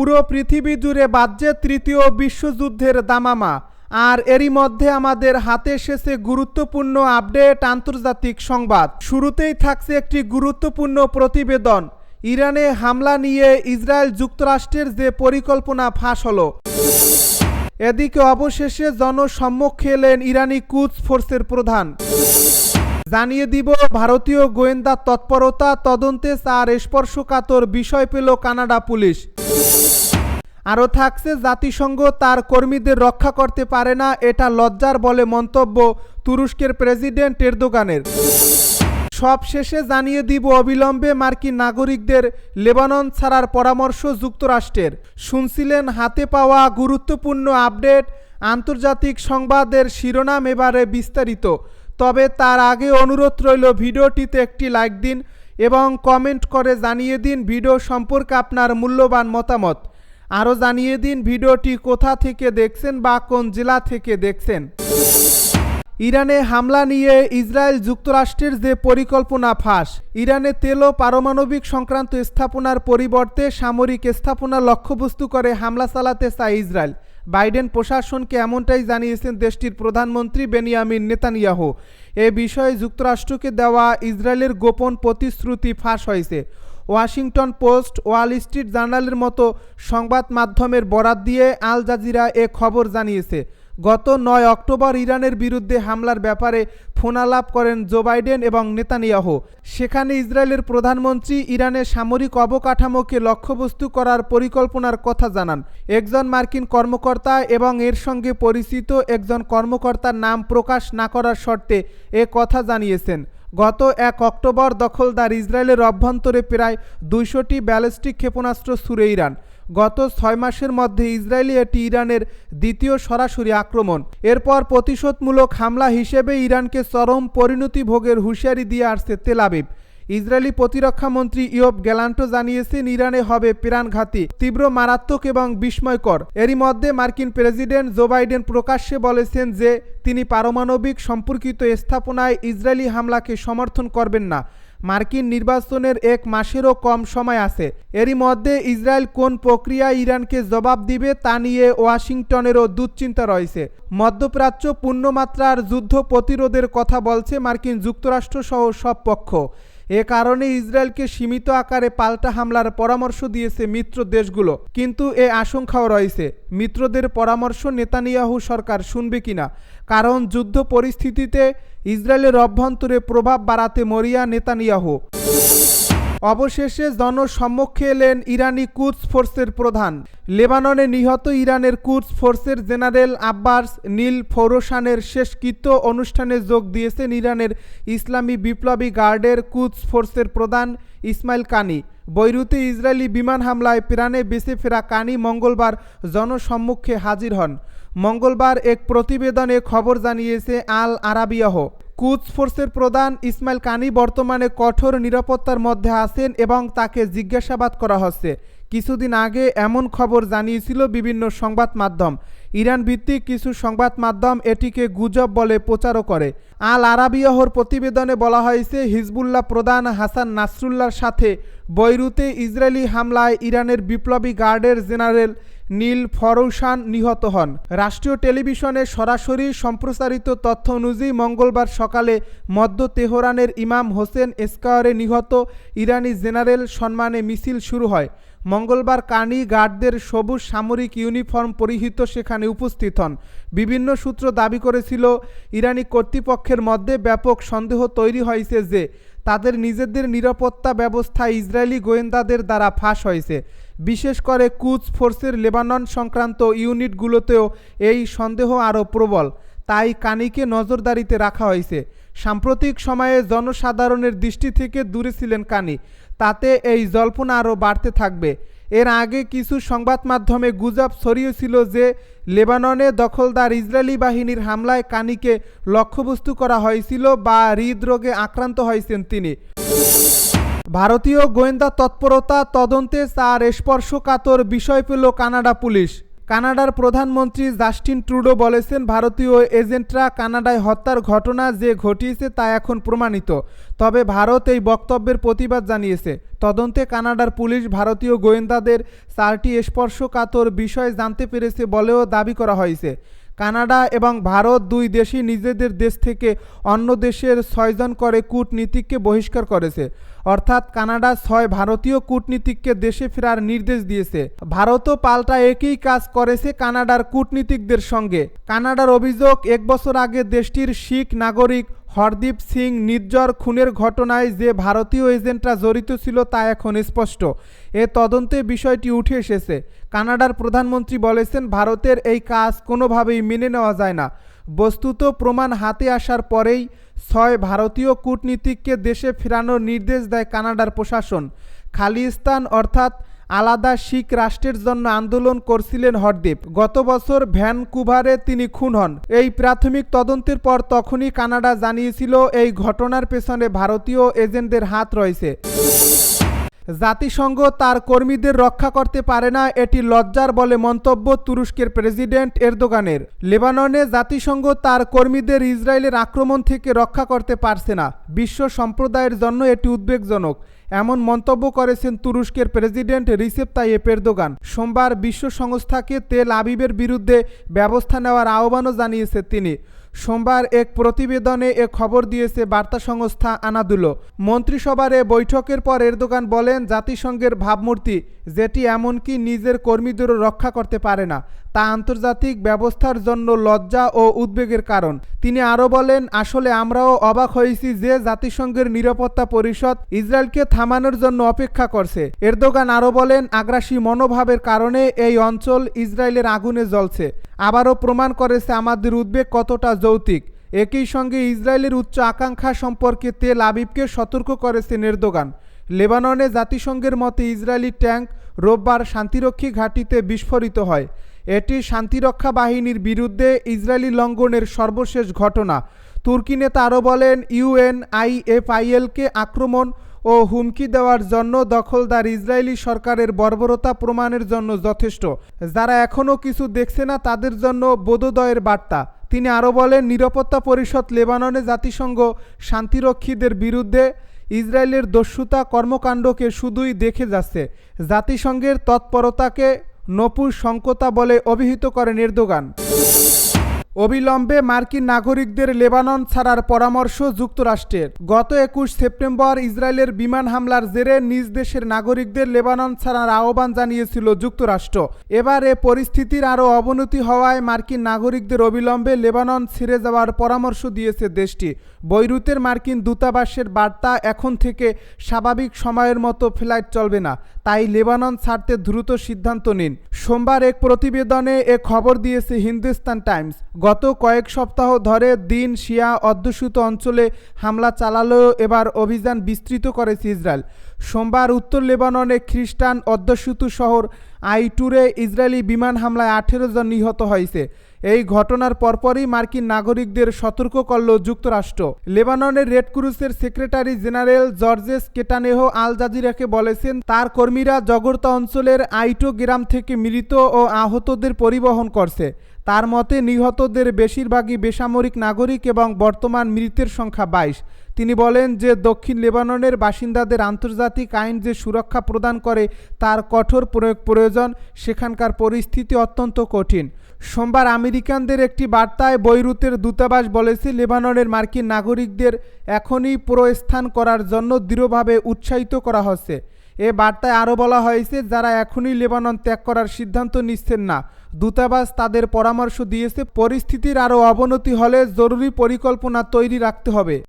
পুরো পৃথিবী জুড়ে বাজছে তৃতীয় বিশ্বযুদ্ধের দামামা। আর এরই মধ্যে আমাদের হাতে এসেছে গুরুত্বপূর্ণ আপডেট আন্তর্জাতিক সংবাদ। শুরুতেই থাকছে একটি গুরুত্বপূর্ণ প্রতিবেদন। ইরানে হামলা নিয়ে ইসরায়েল যুক্তরাষ্ট্রের যে পরিকল্পনা ফাঁস হলো। এদিকে অবশেষে জনসম্মুখে এলেন ইরানি কুচ ফোর্সের প্রধান। জানিয়ে দিব, ভারতীয় গোয়েন্দা তৎপরতা তদন্তে তার স্পর্শকাতর বিষয় পেল কানাডা পুলিশ। আরও থাকছে, জাতিসংঘ তার কর্মীদের রক্ষা করতে পারে না, এটা লজ্জার বলে মন্তব্য তুরস্কের প্রেসিডেন্ট এরদোগানের। সব শেষে জানিয়ে দিব, অবিলম্বে মার্কিন নাগরিকদের লেবানন ছাড়ার পরামর্শ যুক্তরাষ্ট্রের। শুনছিলেন, হাতে পাওয়া গুরুত্বপূর্ণ আপডেট, আন্তর্জাতিক সংবাদের শিরোনাম এবারে বিস্তারিত। তবে তার আগে অনুরোধ রইল, ভিডিওটিতে একটি লাইক দিন এবং কমেন্ট করে জানিয়ে দিন, ভিডিও সম্পর্কে আপনার মূল্যবান মতামত। আরও জানিয়ে দিন ভিডিওটি কোথা থেকে দেখছেন বা কোন জেলা থেকে দেখছেন। ইরানে হামলা নিয়ে ইসরায়েল যুক্তরাষ্ট্রের যে পরিকল্পনা ফাঁস, ইরানে তেল ও পারমাণবিক সংক্রান্ত স্থাপনার পরিবর্তে সামরিক স্থাপনা লক্ষ্যবস্তু করে হামলা চালাতে চায় ইসরায়েল। বাইডেন প্রশাসনকে এমনটাই জানিয়েছেন দেশটির প্রধানমন্ত্রী বেনিয়ামিন নেতানিয়াহু। এ বিষয়ে যুক্তরাষ্ট্রকে দেওয়া ইসরায়েলের গোপন প্রতিশ্রুতি ফাঁস হয়েছে। ওয়াশিংটন পোস্ট, ওয়াল স্ট্রিট জার্নালের মতো সংবাদ মাধ্যমের বরাত দিয়ে আল জাজিরা এ খবর জানিয়েছে। গত নয় অক্টোবর ইরানের বিরুদ্ধে হামলার ব্যাপারে ফোনালাপ করেন জো বাইডেন এবং নেতানিয়াহ। সেখানে ইসরায়েলের প্রধানমন্ত্রী ইরানের সামরিক অবকাঠামোকে লক্ষ্যবস্তু করার পরিকল্পনার কথা জানান। একজন মার্কিন কর্মকর্তা এবং এর সঙ্গে পরিচিত একজন কর্মকর্তার নাম প্রকাশ না করার শর্তে এ কথা জানিয়েছেন। গত এক অক্টোবর দখলদার ইসরায়েলের অভ্যন্তরে প্রায় দুইশোটি ব্যালিস্টিক ক্ষেপণাস্ত্র সুরে ইরান। গত ছয় মাসের মধ্যে ইসরায়েলি এটি ইরানের দ্বিতীয় সরাসরি আক্রমণ। এরপর প্রতিশোধমূলক হামলা হিসেবে ইরানকে চরম পরিণতি ভোগের হুঁশিয়ারি দিয়ে আসছে তেলাবিব ইসরায়েলি প্রতিরক্ষা মন্ত্রী ইয়ব গ্যালান্টো জানিয়েছেন, ইরানে হবে প্রাণঘাতী তীব্র মারাত্মক এবং বিস্ময়কর। এরই মধ্যে মার্কিন প্রেসিডেন্ট জো বাইডেন প্রকাশ্যে বলেছেন যে, তিনি পারমাণবিক সম্পর্কিত স্থাপনায় ইসরায়েলি হামলাকে সমর্থন করবেন না। মার্কিন নির্বাচনের এক মাসেরও কম সময় আছে। এরই মধ্যে ইসরায়েল কোন প্রক্রিয়ায় ইরানকে জবাব দিবে তা নিয়ে ওয়াশিংটনেরও দুশ্চিন্তা রয়েছে। মধ্যপ্রাচ্য পূর্ণমাত্রার যুদ্ধ প্রতিরোধের কথা বলছে মার্কিন যুক্তরাষ্ট্রসহ সব পক্ষ। এ কারণে ইসরায়েলকে সীমিত আকারে পাল্টা হামলার পরামর্শ দিয়েছে মিত্র দেশগুলো। কিন্তু এ আশঙ্কাও রয়েছে, মিত্রদের পরামর্শ নেতানিয়াহু সরকার শুনবে কিনা। কারণ যুদ্ধ পরিস্থিতিতে ইসরায়েলের অভ্যন্তরে প্রভাব বাড়াতে মরিয়া নেতানিয়াহু। অবশেষে জনসম্মুখে এলেন ইরানি কুচ ফোর্সের প্রধান। লেবাননে নিহত ইরানের কুচ ফোর্সের জেনারেল আব্বাস নীল ফৌরসানের শেষকৃত্য অনুষ্ঠানে যোগ দিয়েছেন ইরানের ইসলামী বিপ্লবী গার্ডের কুচ ফোর্সের প্রধান ইসমাইল কানি। বৈরুতে ইসরায়েলি বিমান হামলায় প্রাণে বেঁচে ফেরা কানি মঙ্গলবার জনসম্মুখে হাজির হন। মঙ্গলবার এক প্রতিবেদনে খবর জানিয়েছে আল আরাবিয়াহ কুচ ফোর্সের প্রধান ইসমাইল কানি বর্তমানে কঠোর নিরাপত্তার মধ্যে আছেন এবং তাকে জিজ্ঞাসাবাদ করা হচ্ছে। কিছুদিন আগে এমন খবর জানিয়েছিল বিভিন্ন সংবাদ মাধ্যম। ইরান ভিত্তিক কিছু সংবাদ মাধ্যম এটিকে গুজব বলে প্রচারও করে। আল আরাবিয়াহর প্রতিবেদনে বলা হয়েছে, হিজবুল্লাহ প্রধান হাসান নাসরুল্লাহর সাথে বৈরুতে ইসরায়েলি হামলায় ইরানের বিপ্লবী গার্ডের জেনারেল নীল ফরৌসান নিহত হন। রাষ্ট্রীয় টেলিভিশনে সরাসরি সম্প্রচারিত তথ্য অনুযায়ী মঙ্গলবার সকালে মধ্য তেহরানের ইমাম হোসেন এসকাওয়ারে নিহত ইরানি জেনারেল সম্মানে মিছিল শুরু হয়। মঙ্গলবার কানি গার্ডদের সবুজ সামরিক ইউনিফর্ম পরিহিত সেখানে উপস্থিত হন। বিভিন্ন সূত্র দাবি করেছিল, ইরানি কর্তৃপক্ষের মধ্যে ব্যাপক সন্দেহ তৈরি হয়েছে যে, তাদের নিজেদের নিরাপত্তা ব্যবস্থা ইসরায়েলি গোয়েন্দাদের দ্বারা ফাঁস হয়েছে। বিশেষ করে কুচ ফোর্সের লেবানন সংক্রান্ত ইউনিটগুলোতেও এই সন্দেহ আরও প্রবল। তাই কানিকে নজরদারিতে রাখা হয়েছে। সাম্প্রতিক সময়ে জনসাধারণের দৃষ্টি থেকে দূরে ছিলেন কানি। তাতে এই জল্পনা আরও বাড়তে থাকবে। এর আগে কিছু সংবাদ মাধ্যমে গুজব ছড়িয়েছিল যে লেবাননে দখলদার ইসরায়েলি বাহিনীর হামলায় কানিকে লক্ষ্যবস্তু করা হয়েছিল বা হৃদরোগে আক্রান্ত হয়েছেন তিনি। ভারতীয় গোয়েন্দা তৎপরতা তদন্তে তার স্পর্শকাতর বিষয় পেল কানাডা পুলিশ। কানাডার প্রধানমন্ত্রী জাস্টিন ট্রুডো বলেছেন, ভারতীয় এজেন্টরা কানাডায় হত্যার ঘটনা যে ঘটিয়েছে তা এখন প্রমাণিত। তবে ভারত এই বক্তব্যের প্রতিবাদ জানিয়েছে। তদন্তে কানাডার পুলিশ ভারতীয় গোয়েন্দাদের চারটি স্পর্শকাতর বিষয় জানতে পেরেছে বলেও দাবি করা হয়েছে। কানাডা এবং ভারত দুই দেশই নিজেদের দেশ থেকে অন্য দেশের ছয়জন করে কূটনীতিককে বহিষ্কার করেছে। অর্থাৎ কানাডা ছয় ভারতীয় কূটনীতিককে দেশে ফেরার নির্দেশ দিয়েছে। ভারতও পাল্টা একই কাজ করেছে কানাডার কূটনীতিকদের সঙ্গে। কানাডার অভিযোগ, এক বছর আগে দেশটির শিখ নাগরিক হরদীপ সিং নির্জর খুনের ঘটনায় যে ভারতীয় এজেন্টরা জড়িত ছিল তা এখন স্পষ্ট। এ তদন্তে বিষয়টি উঠে এসেছে। কানাডার প্রধানমন্ত্রী বলেছেন, ভারতের এই কাজ কোনোভাবেই মেনে নেওয়া যায় না। বস্তুত প্রমাণ হাতে আসার পরেই ছয় ভারতীয় কূটনীতিককে দেশে ফেরানোর নির্দেশ দেয় কানাডার প্রশাসন। খালিস্তান অর্থাৎ আলাদা শিখ রাষ্ট্রের জন্য আন্দোলন করছিলেন হরদীপ। গত বছর ভ্যানকুভারে তিনি খুন হন। এই প্রাথমিক তদন্তের পর তখনই কানাডা জানিয়েছিল এই ঘটনার পেছনে ভারতীয় এজেন্টদের হাত রয়েছে। জাতিসংঘ তার কর্মীদের রক্ষা করতে পারে না, এটি লজ্জার বলে মন্তব্য তুরস্কের প্রেসিডেন্ট এরদোগানের। লেবাননে জাতিসংঘ তার কর্মীদের ইসরায়েলের আক্রমণ থেকে রক্ষা করতে পারছে না। বিশ্ব সম্প্রদায়ের জন্য এটি উদ্বেগজনক, এমন মন্তব্য করেছেন তুরস্কের প্রেসিডেন্ট রিসেপ তাইয়েপ এরদোগান। সোমবার বিশ্ব সংস্থাকে তেল আবিবের বিরুদ্ধে ব্যবস্থা নেওয়ার আহ্বানও জানিয়েছে তিনি। সোমবার এক প্রতিবেদনে এ খবর দিয়েছে বার্তা সংস্থা আনাদুলো। মন্ত্রিসভার এ বৈঠকের পর এরদোগান বলেন, জাতিসংঘের ভাবমূর্তি, যেটি এমনকি নিজের কর্মীদেরও রক্ষা করতে পারে না। তা আন্তর্জাতিক ব্যবস্থার জন্য লজ্জা ও উদ্বেগের কারণ। তিনি আরও বলেন, আসলে আমরাও অবাক হয়েছি যে জাতিসংঘের নিরাপত্তা পরিষদ ইসরায়েলকে থামানোর জন্য অপেক্ষা করছে। এরদোগান আরও বলেন, আগ্রাসী মনোভাবের কারণে এই অঞ্চল ইসরায়েলের আগুনে জ্বলছে। আবারও প্রমাণ করেছে আমাদের উদ্বেগ কতটা যৌতিক একই সঙ্গে ইসরায়েলের উচ্চ আকাঙ্ক্ষা সম্পর্কে তেল আবিবকে সতর্ক করেছে এরদোগান। লেবাননে জাতিসংঘের মতে ইসরায়েলি ট্যাঙ্ক রোববার শান্তিরক্ষী ঘাঁটিতে বিস্ফোরিত হয়। এটি শান্তিরক্ষা বাহিনীর বিরুদ্ধে ইসরায়েলি লঙ্ঘনের সর্বশেষ ঘটনা। তুর্কি নেতা আরও বলেন, ইউএনআইএফআইএলকে আক্রমণ ও হুমকি দেওয়ার জন্য দখলদার ইসরায়েলি সরকারের বর্বরতা প্রমাণের জন্য যথেষ্ট। যারা এখনও কিছু দেখছে না, তাদের জন্য বোধোদয়ের বার্তা। তিনি আরও বলেন, নিরাপত্তা পরিষদ লেবাননে জাতিসংঘ শান্তিরক্ষীদের বিরুদ্ধে ইসরায়েলের দস্যুতা কর্মকাণ্ডকে শুধুই দেখে যাচ্ছে। জাতিসংঘের তৎপরতাকে নপুর সংকতা বলে অভিহিত করেন এরদোগান। অবিলম্বে মার্কিন নাগরিকদের লেবানন ছাড়ার পরামর্শ যুক্তরাষ্ট্রের। গত একুশ সেপ্টেম্বর ইসরায়েলের বিমান হামলার জেরে নিজ দেশের নাগরিকদের লেবানন ছাড়ার আহ্বান জানিয়েছিল যুক্তরাষ্ট্র। এবার এ পরিস্থিতির আরও অবনতি হওয়ায় মার্কিন নাগরিকদের অবিলম্বে লেবানন ছেড়ে যাওয়ার পরামর্শ দিয়েছে দেশটি। বৈরুতের মার্কিন দূতাবাসের বার্তা এখন থেকে স্বাভাবিক সময়ের মতো ফ্লাইট চলবে না। তাই লেবানন ছাড়তে দ্রুত সিদ্ধান্ত নিন। সোমবার এক প্রতিবেদনে এ খবর দিয়েছে হিন্দুস্তান টাইমস। গত কয়েক সপ্তাহ ধরে দিন শিয়া অধ্যুষিত অঞ্চলে হামলা চালালেও এবার অভিযান বিস্তৃত করেছে ইসরায়েল। সোমবার উত্তর লেবাননে খ্রিস্টান অধ্যুষিত শহর আইটুরে ইসরায়েলি বিমান হামলায় আঠেরো জন নিহত হয়েছে। এই ঘটনার পরপরই মার্কিন নাগরিকদের সতর্ক করল যুক্তরাষ্ট্র। লেবাননের red ক্রুসের secretary general Georges Kettaneh Al জাজিরাকে বলেছেন, তার কর্মীরা জগর্তা অঞ্চলের আইটো গ্রাম থেকে মৃত ও আহতদের পরিবহন করছে। তার মতে নিহতদের বেশিরভাগই বেসামরিক নাগরিক এবং বর্তমান মৃতের সংখ্যা বাইশ। তিনি বলেন যে দক্ষিণ লেবাননের বাসিন্দাদের আন্তর্জাতিক আইন যে সুরক্ষা প্রদান করে তার কঠোর প্রয়োগ প্রয়োজন, সেখানকার পরিস্থিতি অত্যন্ত কঠিন। সোমবার আমেরিকানদের একটি বার্তায় বৈরুতের দূতাবাস বলেছে, লেবাননের মার্কিন নাগরিকদের এখনই প্রস্থান করার জন্য দৃঢ়ভাবে উৎসাহিত করা হচ্ছে। এ বার্তায় আরও বলা হয়েছে, যারা এখনই লেবানন ত্যাগ করার সিদ্ধান্ত নিচ্ছেন না, দূতাবাস তাদের পরামর্শ দিয়েছে, পরিস্থিতির আরও অবনতি হলে জরুরি পরিকল্পনা তৈরি রাখতে হবে।